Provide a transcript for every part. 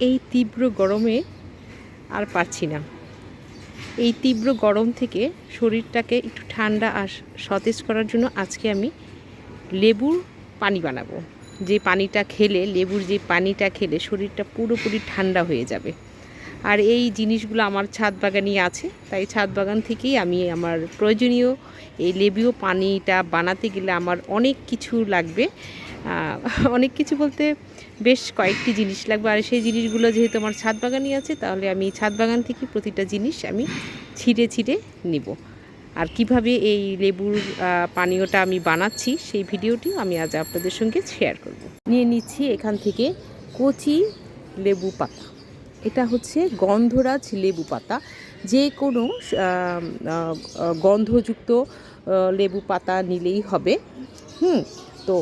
এই তীব্র গরমে আর পারছি না। এই তীব্র গরম থেকে শরীরটাকে একটু ঠান্ডা আর সতেজ করার জন্য আজকে আমি লেবুর পানি বানাবো। যে পানিটা খেলে, লেবুর যে পানিটা খেলে শরীরটা পুরোপুরি ঠান্ডা হয়ে যাবে। আর এই জিনিসগুলো আমার ছাদ বাগানই আছে। তাই ছাদ বাগান থেকেই আমি আমার প্রয়োজনীয় এই লেবুও পানিটা বানাতে গেলে আমার অনেক কিছু লাগবে। অনেক কিছু বলতে বেশ কয়েকটি জিনিস লাগবে। আর সেই জিনিসগুলো যেহেতু আমার ছাদ বাগানই আছে, তাহলে আমি ছাদ বাগান থেকে প্রতিটা জিনিস আমি ছিঁড়ে ছিঁড়ে নিব। আর কীভাবে এই লেবুর পানীয়টা আমি বানাচ্ছি সেই ভিডিওটি আমি আজ আপনাদের সঙ্গে শেয়ার করব। নিয়ে নিচ্ছি এখান থেকে কচি লেবু পাতা। এটা হচ্ছে গন্ধরাজ লেবু পাতা। যে কোনো গন্ধযুক্ত লেবু পাতা নিলেই হবে। হুম, তো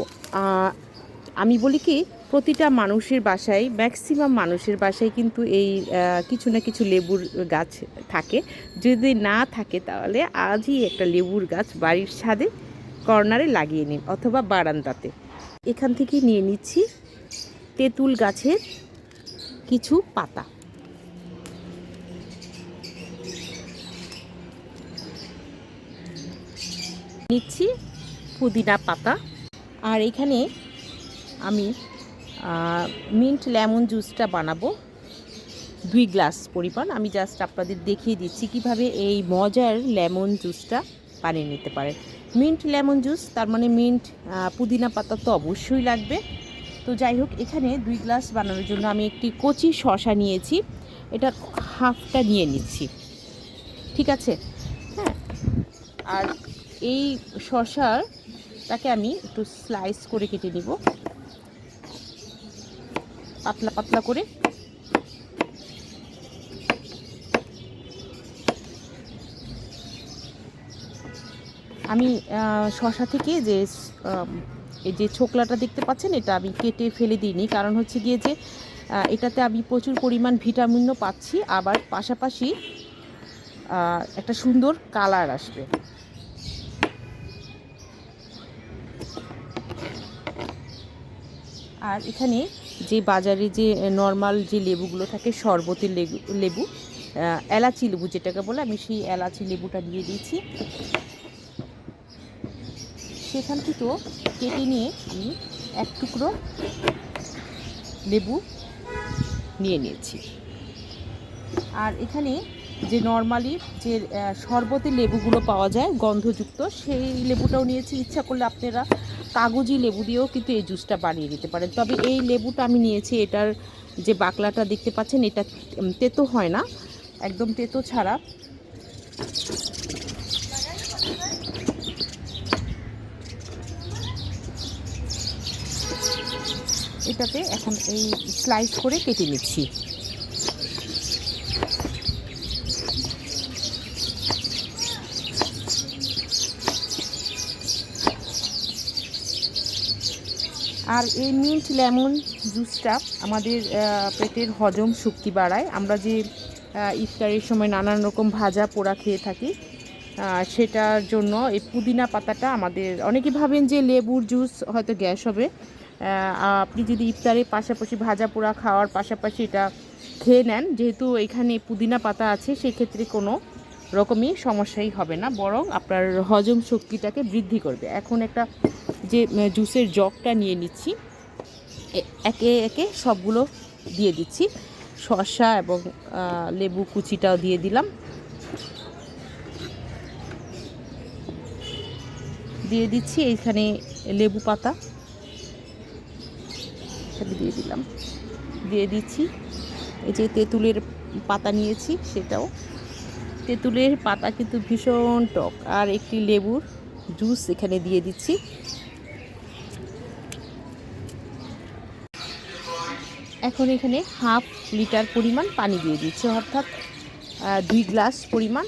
আমি বলি কি, প্রতিটা মানুষের বাসায়, ম্যাক্সিমাম মানুষের বাসায় কিন্তু এই কিছু না কিছু লেবুর গাছ থাকে। যদি না থাকে তাহলে আজই একটা লেবুর গাছ বাড়ির ছাদে, কর্নারে লাগিয়ে নিন অথবা বারান্দাতে। এখান থেকে নিয়ে নিচ্ছি। তেঁতুল গাছের কিছু পাতা। নিচ্ছি পুদিনা পাতা। আর এখানে আমি মিন্ট লেমন জুসটা বানাবো। দুই গ্লাস পরিমাণ। আমি জাস্ট আপনাদের দেখিয়ে দিচ্ছি কীভাবে এই মজার লেমন জুসটা বানিয়ে নিতে পারেন। মিন্ট লেমন জুস, তার মানে মিন্ট পুদিনা পাতা তো অবশ্যই লাগবে। তো যাই হোক, এখানে দুই গ্লাস বানানোর জন্য আমি একটি কচি শশা নিয়েছি। এটা হাফটা নিয়ে নিচ্ছি। ঠিক আছে? হ্যাঁ। আর এই শশার তাকে আমি একটু স্লাইস করে কেটে নিব। পাতলা পাতলা করে। আমি শশা থেকে যে এই যে ছোকলাটা দেখতে পাচ্ছেন, এটা আমি কেটে ফেলে দিইনি। কারণ হচ্ছে গিয়ে যে এটাতে আমি প্রচুর পরিমাণ ভিটামিনও পাচ্ছি। আবার পাশাপাশি একটা সুন্দর কালার আসবে। আর এখানে যে বাজারে যে, নর্মাল যে লেবুগুলো থাকে, শরবতের লেবু লেবু এলাচি লেবু যেটাকে বলে, আমি সেই এলাচি লেবুটা দিয়ে দিয়েছি। সেখান থেকেও কেটে নিয়ে আমি এক টুকরো লেবু নিয়ে নিয়েছি। আর এখানে যে নর্মালি যে শরবতের লেবুগুলো পাওয়া যায়, গন্ধযুক্ত, সেই লেবুটাও নিয়েছি। ইচ্ছা করলে আপনারা কাগজি লেবু দিয়েও কিন্তু এই জুসটা বানিয়ে নিতে পারেন। তবে এই লেবুটা আমি নিয়েছি, এটার যে বাকলাটা দেখতে পাচ্ছেন, এটা তেতো হয় না, একদম তেতো ছাড়া। এটাতে এখন এই স্লাইস করে কেটে নিচ্ছি। আর এই মিন্ট লেমন জুসটা আমাদের পেটের হজম শক্তি বাড়ায়। আমরা যে ইফতারের সময় নানান রকম ভাজা পোড়া খেয়ে থাকি সেটার জন্য এই পুদিনা পাতাটা আমাদের, অনেকে ভাবেন যে লেবুর জুস হয়তো গ্যাস হবে আপনি যদি ইফতারের পাশাপাশি ভাজা পোড়া খাওয়ার পাশাপাশি এটা খেয়ে নেন, যেহেতু এখানে পুদিনা পাতা আছে, সেক্ষেত্রে কোনো রকমই সমস্যাই হবে না, বরং আপনার হজম শক্তিটাকে বৃদ্ধি করবে। এখন একটা যে জুসের জগটা নিয়ে নিচ্ছি একে একে সবগুলো দিয়ে দিচ্ছি। শসা এবং লেবু কুচিটাও দিয়ে দিলাম। দিয়ে দিচ্ছি এইখানে লেবু পাতা। দিয়ে দিলাম। দিয়ে দিচ্ছি। এই যে তেঁতুলের পাতা নিয়েছি, সেটাও। তেঁতুলের পাতা কিন্তু ভীষণ টক। আর একটি লেবুর জুস এখানে দিয়ে দিচ্ছি। এখন এখানে হাফ লিটার পরিমাণ পানি দিয়ে দিচ্ছি, অর্থাৎ দুই গ্লাস পরিমাণ।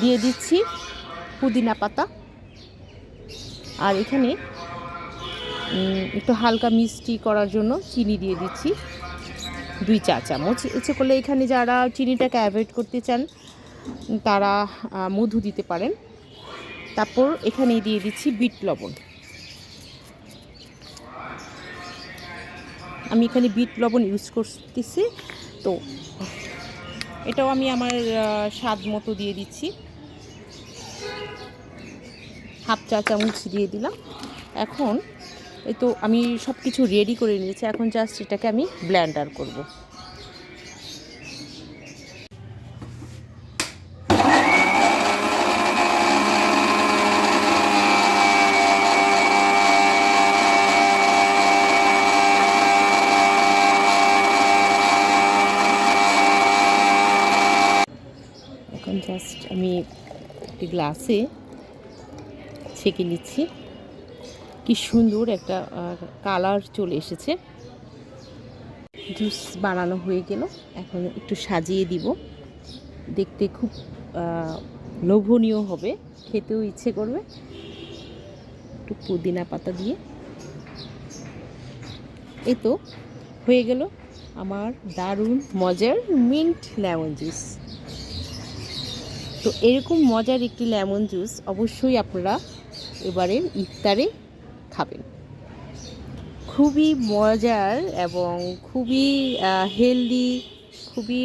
দিয়ে দিচ্ছি পুদিনা পাতা। আর এখানে একটু হালকা মিষ্টি করার জন্য চিনি দিয়ে দিচ্ছি। দুই চা চামচ। ইচ্ছে করলে এখানে যারা চিনিটাকে অ্যাভয়েড করতে চান, তারা মধু দিতে পারেন। তারপর এখানে দিয়ে দিচ্ছি বিট লবণ। আমি এখানে বিট লবণ ইউজ করতেছি, তো এটাও আমি আমার স্বাদ মতো দিয়ে দিচ্ছি। হাফ চা চামচ দিয়ে দিলাম। এখন এই তো আমি সব কিছু রেডি করে নিয়েছি, এখন জাস্ট এটাকে আমি ব্ল্যান্ডার করব। এখন জাস্ট আমি একটি গ্লাসে ছেঁকে নিচ্ছি। কি সুন্দর একটা কালার চলে এসেছে। জুস বানানো হয়ে গেল। এখন একটু সাজিয়ে দিব। দেখতে খুব লোভনীয় হবে। খেতেও ইচ্ছে করবে। একটু পুদিনা পাতা দিয়ে। এই তো, হয়ে গেল আমার দারুণ মজার মিন্ট লেমন জুস। তো এরকম মজার একটি লেমন জুস অবশ্যই আপনারা এবারে ইফতারে খাবেন। খুবই মজার এবং খুবই হেলদি খুবই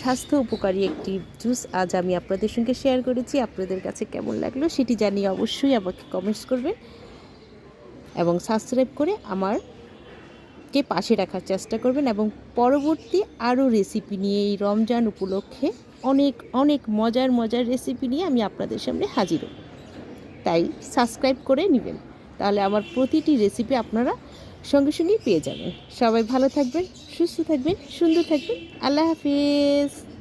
স্বাস্থ্য উপকারী একটি জুস আজ আমি আপনাদের সঙ্গে শেয়ার করেছি। আপনাদের কাছে কেমন লাগল সেটি জানিয়ে অবশ্যই আমাকে কমেন্টস করবেন এবং সাবস্ক্রাইব করে আমার কে পাশে রাখার চেষ্টা করবেন এবং পরবর্তী আরও রেসিপি নিয়ে এই রমজান উপলক্ষে অনেক অনেক মজার মজার রেসিপি নিয়ে আমি আপনাদের সামনে হাজির। তাই সাবস্ক্রাইব করে নেবেন। তাহলে আমার প্রতিটি রেসিপি আপনারা সঙ্গে সঙ্গেই পেয়ে যাবেন। সবাই ভালো থাকবেন, সুস্থ থাকবেন, সুন্দর থাকবেন। আল্লাহ হাফিজ।